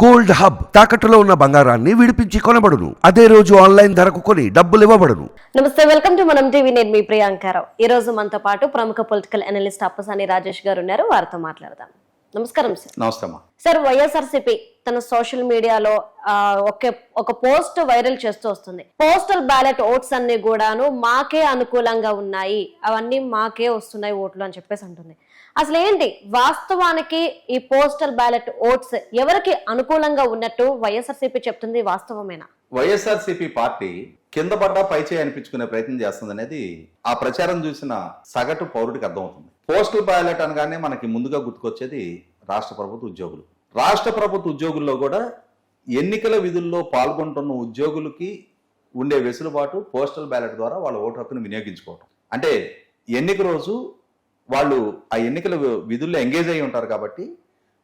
Gold hub తాకట్టులో ఉన్న బంగారాన్ని విడిపించి కొనబడును. అదే రోజు ఆన్లైన్ ధరకు కొని డబ్బులు ఇవ్వబడును. నమస్తే వెల్కమ్ టు మనం టీవీ. నేను మీ ప్రియాంకారావు ఈ రోజు మనతో పాటు ప్రముఖ పొలిటికల్ అనలిస్ట్ అప్పసాని రాజేష్ గారు ఉన్నారు. వారితో మాట్లాడదాం. నమస్కారం సార్. నమస్తే సార్ వైఎస్ఆర్సీపీ తన సోషల్ మీడియాలో ఆ, ఒక ఒక పోస్ట్ వైరల్ చేస్తూ వస్తుంది. పోస్టల్ బ్యాలెట్ ఓట్స్ అన్ని కూడాను మాకే అనుకూలంగా ఉన్నాయి. అవన్నీ మాకే వస్తున్నాయి ఓట్లు అని చెప్పేసి అంటుంది. అసలు ఏంటి వాస్తవానికి ఈ పోస్టల్ బ్యాలెట్ ఓట్స్ ఎవరికి అనుకూలంగా ఉన్నట్టు వైఎస్ఆర్సీపీ చెప్తుంది వాస్తవమేనా? వైఎస్ఆర్సీపీ పార్టీ కింద పడ్డా పైచే అనిపించుకునే ప్రయత్నం చేస్తుంది అనేది ఆ ప్రచారం చూసిన సగటు పౌరుడికి అర్థమవుతుంది. పోస్టల్ బ్యాలెట్ అనగానే మనకి ముందుగా గుర్తుకొచ్చేది రాష్ట్ర ప్రభుత్వ ఉద్యోగులు. రాష్ట్ర ప్రభుత్వ ఉద్యోగుల్లో కూడా ఎన్నికల విధుల్లో పాల్గొంటున్న ఉద్యోగులకి ఉండే వెసులుబాటు పోస్టల్ బ్యాలెట్ ద్వారా వాళ్ళ ఓటు హక్కును వినియోగించుకోవటం. అంటే ఎన్నిక రోజు వాళ్ళు ఆ ఎన్నికల విధుల్లో ఎంగేజ్ అయి ఉంటారు కాబట్టి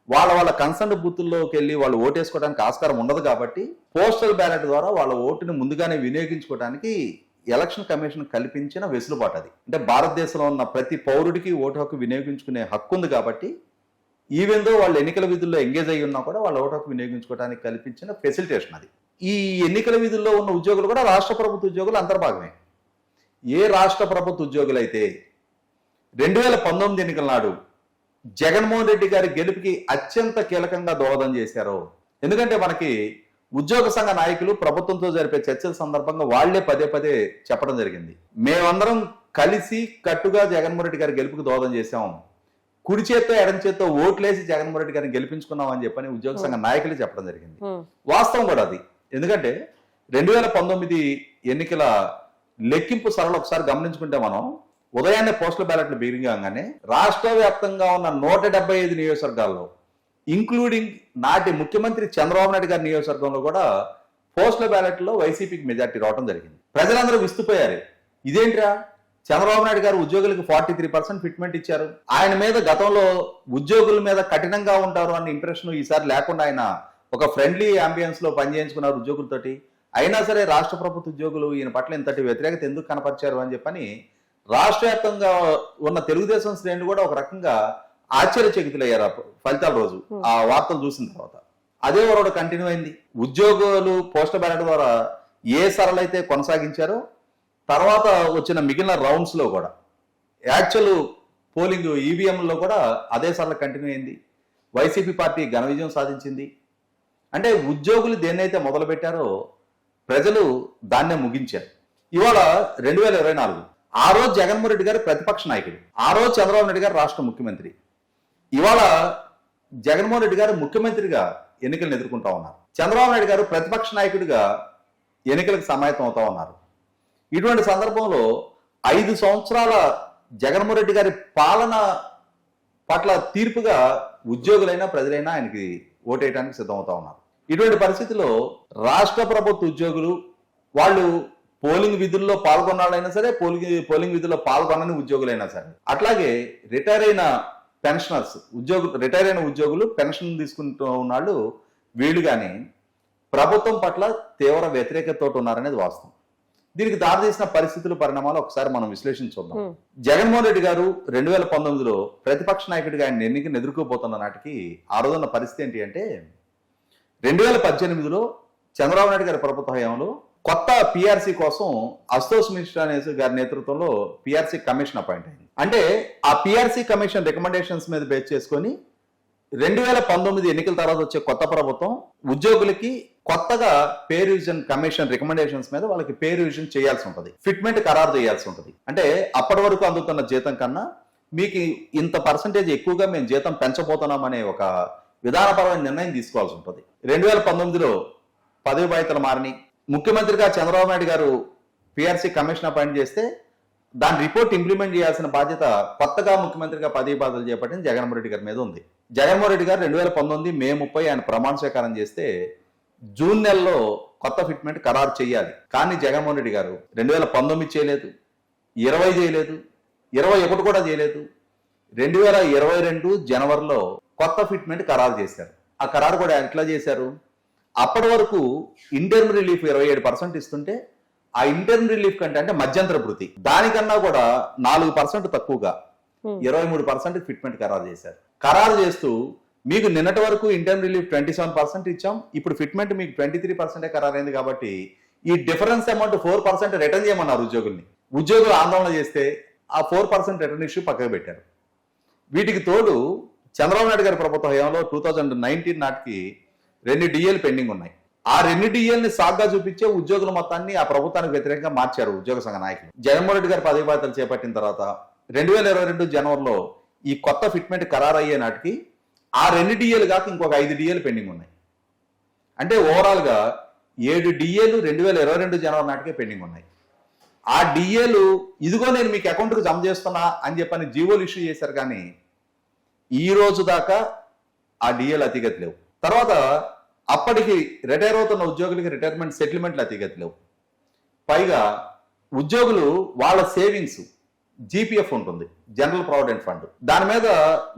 వాళ్ళ వాళ్ళ కన్సర్న్ బూతుల్లోకి వెళ్ళి వాళ్ళు ఓటేసుకోవడానికి ఆస్కారం ఉండదు కాబట్టి పోస్టల్ బ్యాలెట్ ద్వారా వాళ్ళ ఓటుని ముందుగానే వినియోగించుకోవడానికి ఎలక్షన్ కమిషన్ కల్పించిన వెసులుబాటు అది. అంటే భారతదేశంలో ఉన్న ప్రతి పౌరుడికి ఓటు హక్కు వినియోగించుకునే హక్కు ఉంది కాబట్టి ఈవెన్ దో వాళ్ళు ఎన్నికల విధుల్లో ఎంగేజ్ అయి ఉన్నా కూడా వాళ్ళ ఓటు హక్కు వినియోగించుకోవడానికి కల్పించిన ఫెసిలిటేషన్ అది. ఈ ఎన్నికల విధుల్లో ఉన్న ఉద్యోగులు కూడా రాష్ట్ర ప్రభుత్వ ఉద్యోగులు అంతర్భాగమే. ఏ రాష్ట్ర ప్రభుత్వ ఉద్యోగులైతే రెండు వేల పంతొమ్మిది ఎన్నికల నాడు జగన్మోహన్ రెడ్డి గారి గెలుపుకి అత్యంత కీలకంగా దోహదం చేశారు. ఎందుకంటే మనకి ఉద్యోగ సంఘ నాయకులు ప్రభుత్వంతో జరిపే చర్చల సందర్భంగా వాళ్ళే పదే పదే చెప్పడం జరిగింది. మేమందరం కలిసి కట్టుగా జగన్మోహన్ రెడ్డి గారి గెలుపుకి దోహదం చేశాం. కుడి చేత్తో ఎడం చేత్తో ఓట్లేసి జగన్మోహన్ రెడ్డి గారిని గెలిపించుకున్నాం అని చెప్పని ఉద్యోగ సంఘ నాయకులు చెప్పడం జరిగింది. వాస్తవం కూడా అది. ఎందుకంటే రెండు వేల పంతొమ్మిది ఎన్నికల లెక్కింపు సరళ ఒకసారి గమనించుకుంటే మనం ఉదయాన్నే పోస్టల్ బ్యాలెట్లు బిగిరంగానే రాష్ట్ర వ్యాప్తంగా ఉన్న నూట డెబ్బై ఐదు నియోజకవర్గాల్లో ఇంక్లూడింగ్ నాటి ముఖ్యమంత్రి చంద్రబాబు నాయుడు గారి నియోజకవర్గంలో కూడా పోస్టల్ బ్యాలెట్లో వైసీపీకి మెజార్టీ రావడం జరిగింది. ప్రజలందరూ విస్తుపోయారు. ఇదేంట్రా? చంద్రబాబు నాయుడు గారు ఉద్యోగులకు ఫార్టీ త్రీ పర్సెంట్ ఫిట్మెంట్ ఇచ్చారు. ఆయన మీద గతంలో ఉద్యోగుల మీద కఠినంగా ఉంటారు అన్న ఇంప్రెషన్ ఈసారి లేకుండా ఆయన ఒక ఫ్రెండ్లీ అంబియన్స్లో పనిచేయించుకున్నారు ఉద్యోగులతోటి. అయినా సరే రాష్ట్ర ప్రభుత్వ ఉద్యోగులు ఈయన పట్ల ఇంతటి వ్యతిరేకత ఎందుకు కనపరిచారు అని చెప్పని రాష్ట్ర వ్యాప్తంగా ఉన్న తెలుగుదేశం శ్రేణులు కూడా ఒక రకంగా ఆశ్చర్యచకితులయ్యారు ఫలితాల రోజు. ఆ వార్తలు చూసిన తర్వాత. అదే వరవడు కంటిన్యూ అయింది. ఉద్యోగులు పోస్టల్ బ్యాలెట్ ద్వారా ఏ సరళైతే కొనసాగించారో తర్వాత వచ్చిన మిగిలిన రౌండ్స్లో కూడా యాక్చువల్ పోలింగ్ ఈవీఎంలో కూడా అదే సరళ కంటిన్యూ అయింది. వైసీపీ పార్టీ ఘన విజయం సాధించింది. అంటే ఉద్యోగులు దేన్నైతే మొదలు పెట్టారో ప్రజలు దాన్నే ముగించారు. ఇవాళ రెండు వేల ఇరవై నాలుగు ఆ రోజు జగన్మోహన్ రెడ్డి గారు ప్రతిపక్ష నాయకుడు. ఆ రోజు చంద్రబాబు నాయుడు గారు రాష్ట్ర ముఖ్యమంత్రి. ఇవాళ జగన్మోహన్ రెడ్డి గారు ముఖ్యమంత్రిగా ఎన్నికలను ఎదుర్కొంటా ఉన్నారు. చంద్రబాబు నాయుడు గారు ప్రతిపక్ష నాయకుడిగా ఎన్నికలకు సమాయత్తం అవుతా ఉన్నారు. ఇటువంటి సందర్భంలో ఐదు సంవత్సరాల జగన్మోహన్ రెడ్డి గారి పాలన పట్ల తీర్పుగా ఉద్యోగులైనా ప్రజలైనా ఆయనకి ఓటేయడానికి సిద్ధమవుతా ఉన్నారు. ఇటువంటి పరిస్థితిలో రాష్ట్ర ప్రభుత్వ ఉద్యోగులు వాళ్ళు పోలింగ్ విధుల్లో పాల్గొన్నాళ్ళైనా సరే పోలింగ్ పోలింగ్ విధుల్లో పాల్గొనని ఉద్యోగులైనా సరే. అట్లాగే రిటైర్ అయిన పెన్షనర్స్ ఉద్యోగులు రిటైర్ అయిన ఉద్యోగులు పెన్షన్ తీసుకుంటూ ఉన్నాళ్ళు వీళ్ళు కానీ ప్రభుత్వం పట్ల తీవ్ర వ్యతిరేకతతో ఉన్నారనేది వాస్తవం. దీనికి దారితీసిన పరిస్థితులు పరిణామాలు ఒకసారి మనం విశ్లేషించుకుందాం. జగన్మోహన్ రెడ్డి గారు రెండు వేల పంతొమ్మిదిలో ప్రతిపక్ష నాయకుడిగా ఆయన ఎన్నికను ఎదుర్కోబోతున్న నాటికి ఆ రోజున్న పరిస్థితి ఏంటి అంటే రెండు వేల పద్దెనిమిదిలో చంద్రబాబు నాయుడు గారి ప్రభుత్వ హయాంలో కొత్త పిఆర్సీ కోసం అస్తోస్ మిశ్రా అనేసి గారి నేతృత్వంలో పిఆర్సీ కమిషన్ అపాయింట్ అయింది. అంటే ఆ పిఆర్సీ కమిషన్ రికమెండేషన్స్ మీద బేస్ చేసుకొని రెండు వేల పంతొమ్మిది ఎన్నికల తర్వాత వచ్చే కొత్త ప్రభుత్వం ఉద్యోగులకి కొత్తగా పే రివిజన్ కమిషన్ రికమెండేషన్స్ మీద వాళ్ళకి పే రివిజన్ చేయాల్సి ఉంటుంది. ఫిట్మెంట్ ఖరారు చేయాల్సి ఉంటుంది. అంటే అప్పటి వరకు అందుతున్న జీతం కన్నా మీకు ఇంత పర్సంటేజ్ ఎక్కువగా మేము జీతం పెంచబోతున్నాం అనే ఒక విధానపరమైన నిర్ణయం తీసుకోవాల్సి ఉంటుంది. రెండు వేల పంతొమ్మిదిలో పదవి బాధ్యతలు మారినాయి. ముఖ్యమంత్రిగా చంద్రబాబు నాయుడు గారు పిఆర్సీ కమిషన్ అపాయింట్ చేస్తే దాని రిపోర్ట్ ఇంప్లిమెంట్ చేయాల్సిన బాధ్యత కొత్తగా ముఖ్యమంత్రిగా పదవి బాధలు చేపట్టిన జగన్మోహన్ రెడ్డి గారి మీద ఉంది. జగన్మోహన్ రెడ్డి గారు రెండు వేల పంతొమ్మిది మే ముప్పై ఆయన ప్రమాణ స్వీకారం చేస్తే జూన్ నెలలో కొత్త ఫిట్మెంట్ ఖరారు చేయాలి. కానీ జగన్మోహన్ రెడ్డి గారు రెండు వేల పంతొమ్మిది చేయలేదు. ఇరవై చేయలేదు. ఇరవై ఒకటి కూడా చేయలేదు. రెండు వేల ఇరవై రెండు జనవరిలో కొత్త ఫిట్మెంట్ ఖరారు చేశారు. ఆ ఖరారు కూడా ఎట్లా చేశారు? అప్పటి వరకు ఇంటర్మ్ రిలీఫ్ ఇరవై ఏడు పర్సెంట్ ఇస్తుంటే ఆ ఇంటర్మ్ రిలీఫ్ కంటే అంటే మధ్యంతర భృతి దానికన్నా కూడా నాలుగు పర్సెంట్ తక్కువగా Hmm. ఇరవై మూడు పర్సెంట్ ఫిట్మెంట్ ఖరారు చేశారు. ఖరారు చేస్తూ మీకు నిన్నటి వరకు interim relief twenty seven percent ఇచ్చాం ఇప్పుడు ఫిట్మెంట్ మీకు ట్వంటీ త్రీ పర్సెంటే ఖరారైంది కాబట్టి ఈ difference amount four percent return చేయమన్నారు ఉద్యోగుల్ని. ఉద్యోగులు ఆందోళన చేస్తే ఆ ఫోర్ పర్సెంట్ రిటర్న్ ఇష్యూ పక్కకు పెట్టారు. వీటికి తోడు చంద్రబాబు నాయుడు గారి ప్రభుత్వ హయాంలో టూ థౌజండ్ నైన్టీన్ నాటికి రెండు డిఎల్ పెండింగ్ ఉన్నాయి. ఆ రెండు డిఎల్ని సాగ్గా చూపించే ఉద్యోగుల మొత్తాన్ని ఆ ప్రభుత్వానికి వ్యతిరేకంగా మార్చారు ఉద్యోగ సంఘ నాయకులు. జగన్మోహన్ రెడ్డి గారి పదవి బాధ్యతలు చేపట్టిన తర్వాత రెండు వేల ఇరవై రెండు జనవరిలో ఈ కొత్త ఫిట్మెంట్ ఖరారు అయ్యే నాటికి ఆ రెండు డిఏలు కాక ఇంకొక ఐదు డిఏలు పెండింగ్ ఉన్నాయి. అంటే ఓవరాల్గా ఏడు డిఏలు రెండు వేల ఇరవై రెండు జనవరి నాటికే పెండింగ్ ఉన్నాయి. ఆ డిఏలు ఇదిగో నేను మీకు అకౌంట్కి జమ చేస్తున్నా అని చెప్పని జీవోలు ఇష్యూ చేశారు కానీ ఈ రోజు దాకా ఆ డిఏలు అతిగతి లేవు. తర్వాత అప్పటికి రిటైర్ అవుతున్న ఉద్యోగులకి రిటైర్మెంట్ సెటిల్మెంట్లు అతిగతి లేవు. పైగా ఉద్యోగులు వాళ్ళ సేవింగ్స్ జీపీఎఫ్ ఉంటుంది జనరల్ ప్రావిడెంట్ ఫండ్ దాని మీద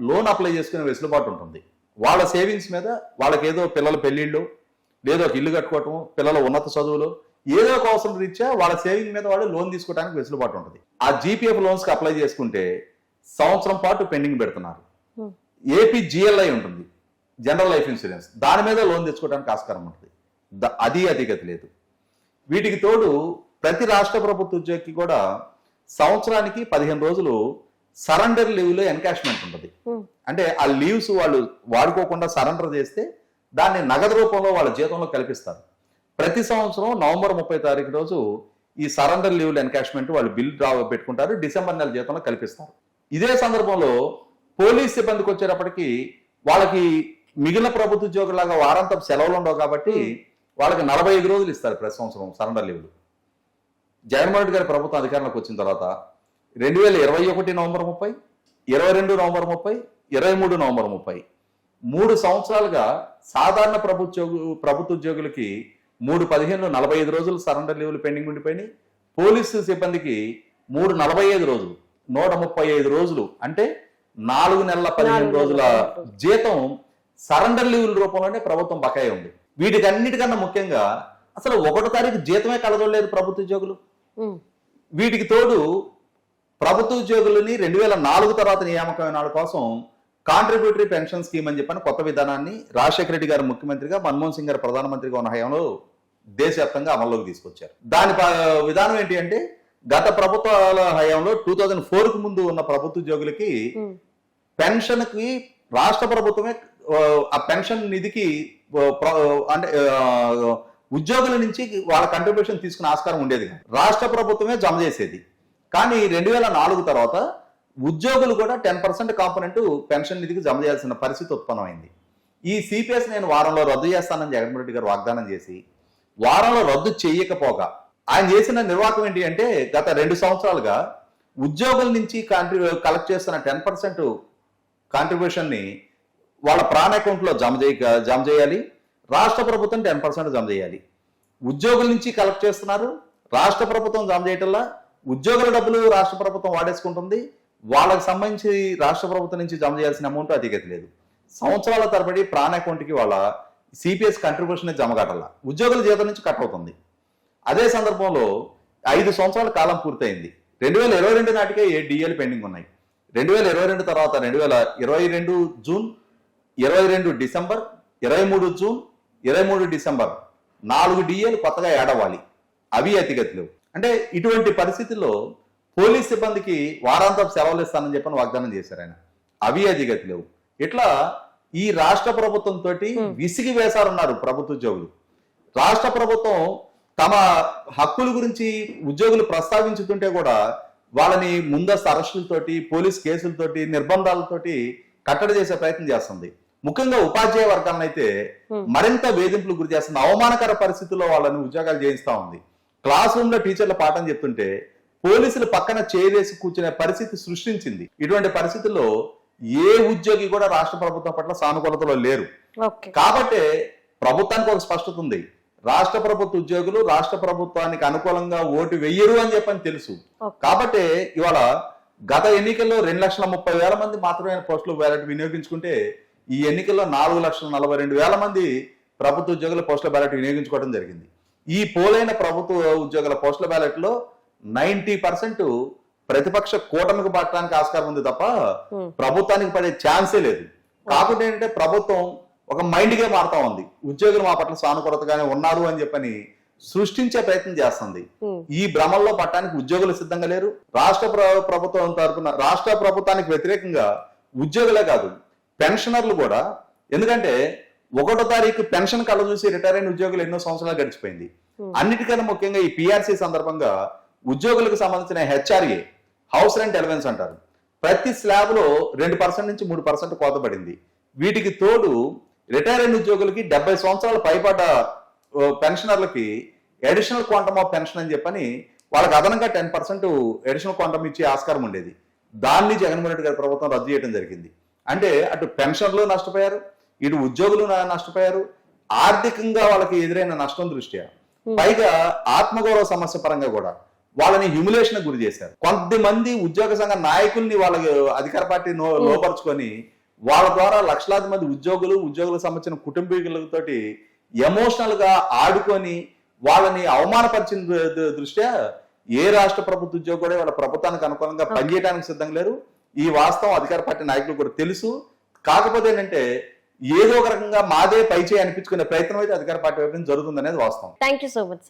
లోన్ అప్లై చేసుకునే వెసులుబాటు ఉంటుంది. వాళ్ళ సేవింగ్స్ మీద వాళ్ళకి ఏదో పిల్లల పెళ్ళిళ్ళు లేదో ఒక ఇల్లు కట్టుకోవటం పిల్లల ఉన్నత చదువులు ఏదో ఒక అవసరం రీత్యా వాళ్ళ సేవింగ్ మీద వాళ్ళు లోన్ తీసుకోవడానికి వెసులుబాటు ఉంటుంది. ఆ జీపీఎఫ్ లోన్స్కి అప్లై చేసుకుంటే సంవత్సరం పాటు పెండింగ్ పెడుతున్నారు. Hmm. ఏపీ జిఎల్ఐ ఉంటుంది. General life insurance. దాని మీద లోన్ తెచ్చుకోవడానికి ఆస్కారం ఉంటుంది. అది అధిగతి లేదు. వీటికి తోడు ప్రతి రాష్ట్ర ప్రభుత్వ ఉద్యోగికి కూడా సంవత్సరానికి పదిహేను రోజులు సరెండర్ లీవ్లో ఎన్కాష్మెంట్ ఉంటుంది. అంటే ఆ లీవ్స్ వాళ్ళు వాడుకోకుండా సరెండర్ చేస్తే దాన్ని నగదు రూపంలో వాళ్ళ జీతంలో కల్పిస్తారు. ప్రతి సంవత్సరం నవంబర్ ముప్పై తారీఖు రోజు ఈ సరెండర్ లీవ్ల ఎన్కాష్మెంట్ వాళ్ళు బిల్ డ్రా పెట్టుకుంటారు. డిసెంబర్ నెల జీతంలో కల్పిస్తారు. ఇదే సందర్భంలో పోలీస్ సిబ్బందికి వచ్చేటప్పటికి వాళ్ళకి మిగిలిన ప్రభుత్వ ఉద్యోగులాగా వారాంతం సెలవులు ఉండవు కాబట్టి వాళ్ళకి నలభై ఐదు రోజులు ఇస్తారు ప్రతి సంవత్సరం సరెండర్ లీవ్లు. జగన్మోహన్ రెడ్డి గారి ప్రభుత్వం అధికారంలోకి వచ్చిన తర్వాత రెండు వేల ఇరవై ఒకటి నవంబర్ ముప్పై ఇరవై రెండు నవంబర్ ముప్పై ఇరవై మూడు నవంబర్ ముప్పై. మూడు సంవత్సరాలుగా సాధారణ ప్రభుత్వ ప్రభుత్వ ఉద్యోగులకి మూడు పదిహేను నలభై ఐదు రోజులు సరెండర్ లీవ్లు పెండింగ్ ఉండిపోయినాయి. పోలీసు సిబ్బందికి మూడు నలభై ఐదు రోజులు నూట ముప్పై ఐదు రోజులు అంటే నాలుగు నెలల పదిహేను రోజుల. జీతం సరెండర్ లీవుల రూపంలోనే ప్రభుత్వం బకాయి ఉంది. వీటికి అన్నిటికన్నా ముఖ్యంగా అసలు ఒకటో తారీఖు జీతమే కలగలేదు ప్రభుత్వ ఉద్యోగులు. వీటికి తోడు ప్రభుత్వ ఉద్యోగులని రెండు వేల నాలుగు తర్వాత నియామకమైన వాళ్ళ కోసం కాంట్రిబ్యూటరీ పెన్షన్ స్కీమ్ అని చెప్పని కొత్త విధానాన్ని రాజశేఖర రెడ్డి గారు ముఖ్యమంత్రిగా మన్మోహన్ సింగ్ గారు ప్రధానమంత్రిగా ఉన్న హయాంలో దేశవ్యాప్తంగా అమల్లోకి తీసుకొచ్చారు. దాని విధానం ఏంటి అంటే గత ప్రభుత్వాల హయాంలో టూ థౌజండ్ ఫోర్కు ముందు ఉన్న ప్రభుత్వ ఉద్యోగులకి పెన్షన్కి రాష్ట్ర ప్రభుత్వమే ఆ, పెన్షన్ నిధికి ప్ర- అంటే ఉద్యోగుల నుంచి వాళ్ళ కంట్రిబ్యూషన్ తీసుకునే ఆస్కారం ఉండేది రాష్ట్ర ప్రభుత్వమే జమ చేసేది. కానీ రెండు వేల నాలుగు తర్వాత ఉద్యోగులు కూడా టెన్ పర్సెంట్ కాంపోనెంట్ పెన్షన్ నిధికి జమ చేయాల్సిన పరిస్థితి ఉత్పన్నమైంది. ఈ సిపిఎస్ నేను వారంలో రద్దు చేస్తానని జగన్మోహన్ రెడ్డి గారు వాగ్దానం చేసి వారంలో రద్దు చేయకపోగా ఆయన చేసిన నిర్వాహకం ఏంటి అంటే గత రెండు సంవత్సరాలుగా ఉద్యోగుల నుంచి కాంట్రి కలెక్ట్ చేస్తున్న టెన్ పర్సెంట్ కాంట్రిబ్యూషన్ని వాళ్ళ ప్రాణ అకౌంట్లో జమ చేయ జమ చేయాలి. రాష్ట్ర ప్రభుత్వం టెన్ పర్సెంట్ జమ చేయాలి. ఉద్యోగుల నుంచి కలెక్ట్ చేస్తున్నారు. రాష్ట్ర ప్రభుత్వం జమ చేయటంలా ఉద్యోగుల డబ్బులు రాష్ట్ర ప్రభుత్వం వాడేసుకుంటుంది. వాళ్ళకి సంబంధించి రాష్ట్ర ప్రభుత్వం నుంచి జమ చేయాల్సిన అమౌంట్ అధిగతి లేదు సంవత్సరాల తరబడి ప్రాణ అకౌంట్కి వాళ్ళ సిపిఎస్ కంట్రిబ్యూషన్ జమ కట్టాల ఉద్యోగుల జీతం నుంచి కట్ అవుతుంది. అదే సందర్భంలో ఐదు సంవత్సరాల కాలం పూర్తయింది. రెండు వేల ఇరవై రెండు నాటికే ఏ డిఎల్ పెండింగ్ ఉన్నాయి. రెండు వేల ఇరవై రెండు తర్వాత రెండు వేల ఇరవై రెండు జూన్ ఇరవై రెండు డిసెంబర్ ఇరవై మూడు జూన్ ఇరవై మూడు డిసెంబర్. నాలుగు డిఏలు కొత్తగా యాడ్ అవ్వాలి అవి అతిగతులు. అంటే ఇటువంటి పరిస్థితుల్లో పోలీస్ సిబ్బందికి వారాంతం సెలవులు ఇస్తానని చెప్పని వాగ్దానం చేశారు ఆయన. అవి అధిగతి లేవు ఇట్లా ఈ రాష్ట్ర ప్రభుత్వం తోటి విసిగి వేశారున్నారు ప్రభుత్వ ఉద్యోగులు. రాష్ట్ర ప్రభుత్వం తమ హక్కుల గురించి ఉద్యోగులు ప్రస్తావించుతుంటే కూడా వాళ్ళని ముందస్తు అరెస్టులతోటి పోలీస్ కేసులతోటి నిర్బంధాలతోటి కట్టడి చేసే ప్రయత్నం చేస్తుంది. ముఖ్యంగా ఉపాధ్యాయ వర్గాలను అయితే మరింత వేధింపులు గురి చేస్తుంది. అవమానకర పరిస్థితుల్లో వాళ్ళని ఉద్యోగాలు చేయిస్తా ఉంది. క్లాస్ రూమ్లో టీచర్ల పాఠం చెప్తుంటే పోలీసులు పక్కన చేరేసి కూర్చునే పరిస్థితి సృష్టించింది. ఇటువంటి పరిస్థితుల్లో ఏ ఉద్యోగి కూడా రాష్ట్ర ప్రభుత్వం పట్ల సానుకూలతలో లేరు. కాబట్టే ప్రభుత్వానికి ఒక స్పష్టత ఉంది. రాష్ట్ర ప్రభుత్వ ఉద్యోగులు రాష్ట్ర ప్రభుత్వానికి అనుకూలంగా ఓటు వెయ్యరు అని చెప్పని తెలుసు. కాబట్టే ఇవాళ గత ఎన్నికల్లో రెండు లక్షల ముప్పై వేల మంది మాత్రమే పోస్టులు వినియోగించుకుంటే ఈ ఎన్నికల్లో నాలుగు లక్షల నలభై రెండు వేల మంది ప్రభుత్వ ఉద్యోగుల పోస్టుల బ్యాలెట్ వినియోగించుకోవడం జరిగింది. ఈ పోలైన ప్రభుత్వ ఉద్యోగుల పోస్టుల బ్యాలెట్లో నైన్టీ పర్సెంట్ ప్రతిపక్ష కూటమికి పట్టడానికి ఆస్కారం ఉంది తప్ప. ప్రభుత్వానికి పడే ఛాన్సే లేదు. కాకుండా ఏంటంటే ప్రభుత్వం ఒక మైండ్గా మారుతా ఉంది. ఉద్యోగులు మా పట్ల సానుకూలతగానే ఉన్నారు అని చెప్పని సృష్టించే ప్రయత్నం చేస్తుంది. ఈ భ్రమంలో పట్టడానికి ఉద్యోగులు సిద్ధంగా లేరు. రాష్ట్ర ప్ర- ప్రభుత్వం తరపున రాష్ట్ర ప్రభుత్వానికి వ్యతిరేకంగా ఉద్యోగులే కాదు పెన్షనర్లు కూడా ఎందుకంటే ఒకటో తారీఖు పెన్షన్ కళ్ళ చూసి రిటైర్ అయిన ఉద్యోగులు ఎన్నో సంవత్సరాలు గడిచిపోయింది. అన్నిటికన్నా ముఖ్యంగా ఈ పిఆర్సీ సందర్భంగా ఉద్యోగులకు సంబంధించిన హెచ్ఆర్ఏ హౌస్ రెంట్ ఎలవెన్స్ అంటారు. ప్రతి స్లాబ్లో రెండు పర్సెంట్ నుంచి మూడు పర్సెంట్ కోత పడింది వీటికి తోడు రిటైర్ అయిన ఉద్యోగులకి డెబ్బై సంవత్సరాలు పైపడ్డ ఓ, పెన్షనర్లకి అడిషనల్ క్వాంటమ్ ఆఫ్ పెన్షన్ అని చెప్పని వాళ్ళకి అదనంగా టెన్ పర్సెంట్ అడిషనల్ క్వాంటమ్ ఇచ్చే ఆస్కారం ఉండేది. దాన్ని జగన్మోహన్ రెడ్డి గారి ప్రభుత్వం రద్దు చేయడం జరిగింది. అంటే అటు పెన్షన్లు నష్టపోయారు ఇటు ఉద్యోగులు నష్టపోయారు ఆర్థికంగా వాళ్ళకి ఎదురైన నష్టం దృష్ట్యా పైగా ఆత్మగౌరవ సమస్య పరంగా కూడా వాళ్ళని హ్యూమిలేషన్ గురి చేశారు. కొంతమంది ఉద్యోగ సంఘ నాయకుల్ని వాళ్ళ అధికార పార్టీ లోపరుచుకొని వాళ్ళ ద్వారా లక్షలాది మంది ఉద్యోగులు ఉద్యోగులకు సంబంధించిన కుటుంబీకులతోటి ఎమోషనల్గా ఆడుకొని వాళ్ళని అవమానపరిచిన దృష్ట్యా ఏ రాష్ట్ర ప్రభుత్వ ఉద్యోగి కూడా వాళ్ళ ప్రభుత్వానికి అనుకూలంగా పనిచేయడానికి సిద్ధంగా లేరు. ఈ వాస్తవం అధికార పార్టీ నాయకులు కూడా తెలుసు. కాకపోతే ఏంటంటే ఏదో ఒక రకంగా మాదే పైచే అనిపించుకునే ప్రయత్నం అయితే అధికార పార్టీ వైపు నుంచి జరుగుతుందనేది వాస్తవం. Thank you so much